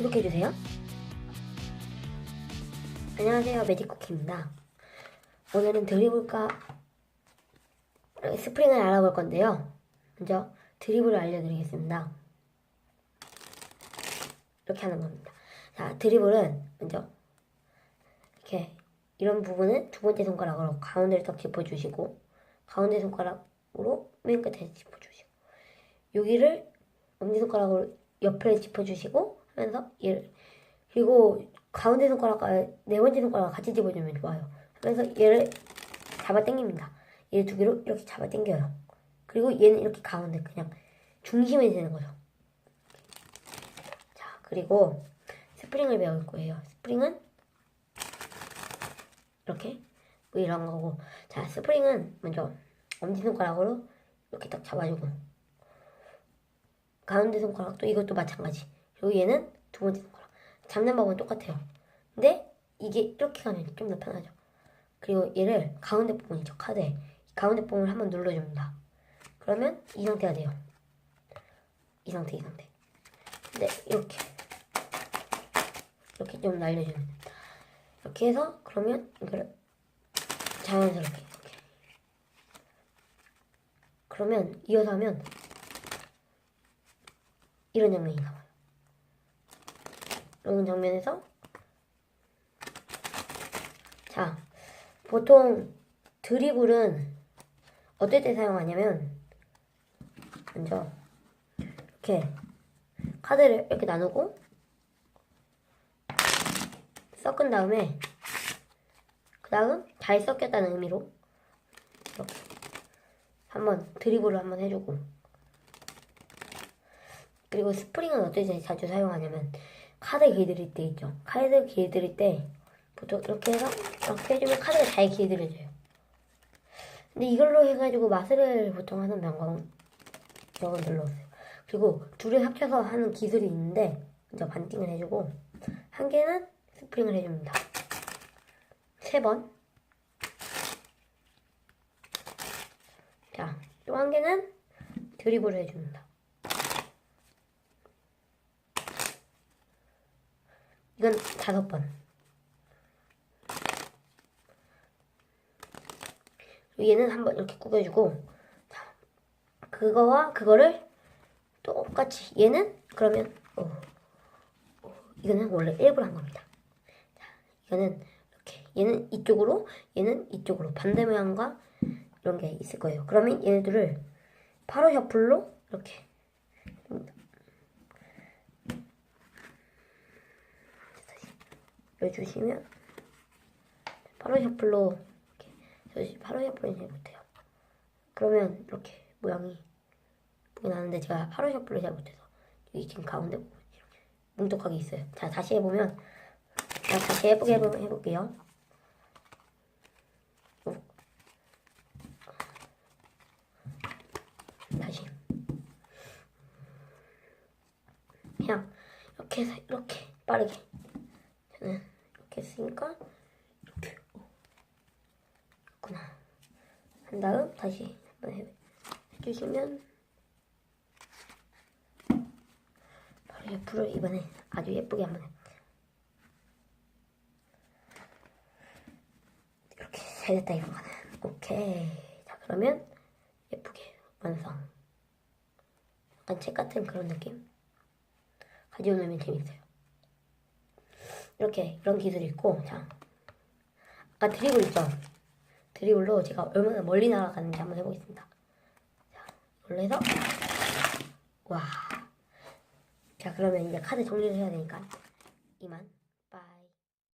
구독해주세요. 안녕하세요. 매직쿠키입니다. 오늘은 드리블과 스프링을 알아볼 건데요. 먼저 드리블을 알려드리겠습니다. 이렇게 하는 겁니다. 자, 드리블은 먼저 이렇게 이런 부분은 두 번째 손가락으로 가운데를 딱 짚어주시고 가운데 손가락으로 맨 끝에 짚어주시고 여기를 엄지손가락으로 옆에 짚어주시고 하면서 얘를 그리고 가운데 손가락과 네 번째 손가락 같이 집어주면 좋아요. 하면서 얘를 잡아 당깁니다. 얘 두 개로 이렇게 잡아 당겨요. 그리고 얘는 이렇게 가운데 그냥 중심에 되는 거죠. 자 그리고 스프링을 배울 거예요. 스프링은 이렇게 뭐 이런 거고 자 스프링은 먼저 엄지손가락으로 이렇게 딱 잡아주고 가운데 손가락도 이것도 마찬가지 그리고 얘는 두 번째 손가락 잡는 방법은 똑같아요. 근데 이게 이렇게 가면 좀 더 편하죠. 그리고 얘를 가운데 부분 이죠 카드에 가운데 부분을 한번 눌러줍니다. 그러면 이 상태가 돼요. 이 상태 이 상태. 근데 이렇게. 이렇게 좀 날려주면 이렇게 해서 그러면 이걸 자연스럽게 이렇게. 그러면 이어서 하면 이런 장면이 나와요. 이런 장면에서. 자 보통 드리블은 어떨 때 사용하냐면 먼저 이렇게 카드를 이렇게 나누고 섞은 다음에 그 다음 잘 섞였다는 의미로 한번 드리블을 한번 해주고. 그리고 스프링은 때 자주 사용하냐면 카드 길들일 때 있죠 카드 길들일 때 보통 이렇게 해서 이렇게 해주면 카드가 잘 길들여져요 근데 이걸로 해가지고 마스를 보통 하는 방법은 별로 없어요 그리고 둘을 합쳐서 하는 기술이 있는데 먼저 반띵을 해주고 한 개는 스프링을 해줍니다 세 번. 자, 또 한 개는 드리블을 해줍니다. 이건 다섯 번. 얘는 한번 이렇게 구겨주고, 자, 그거와 그거를 똑같이, 얘는 그러면, 어, 어, 이거는 원래 일부러 한 겁니다. 자, 이거는 이렇게 얘는 이쪽으로 얘는 이쪽으로 반대 모양과 이런 게 있을 거예요. 그러면 얘네들을 바로 셔플로 이렇게 해주시면 바로 셔플로 이렇게 바로 셔플을 잘 못해요. 그러면 이렇게 모양이 보긴 하는데 제가 바로 셔플을 잘 못해서 여기 지금 가운데 부분 이렇게 뭉툭하게 있어요. 자 다시 해보면 자, 다시 해보게 해보, 해볼게요. 오. 다시. 그냥 이렇게 해서 이렇게 빠르게. 저는 했으니까 이렇게. 오. 있구나. 한 다음 다시 한번 해, 해주시면 바로 옆으로 이번에 아주 예쁘게 한번 해. 이렇게 잘 됐다 이거는 오케이 자 그러면 예쁘게 완성 약간 책 같은 그런 느낌 놀면 재밌어요 이렇게 이런 기술이 있고 자 아까 드리블 있죠? 드리블로 제가 얼마나 멀리 날아가는지 한번 해보겠습니다. 자 이걸로 해서 와 자 그러면 이제 카드 정리를 해야 되니까 이만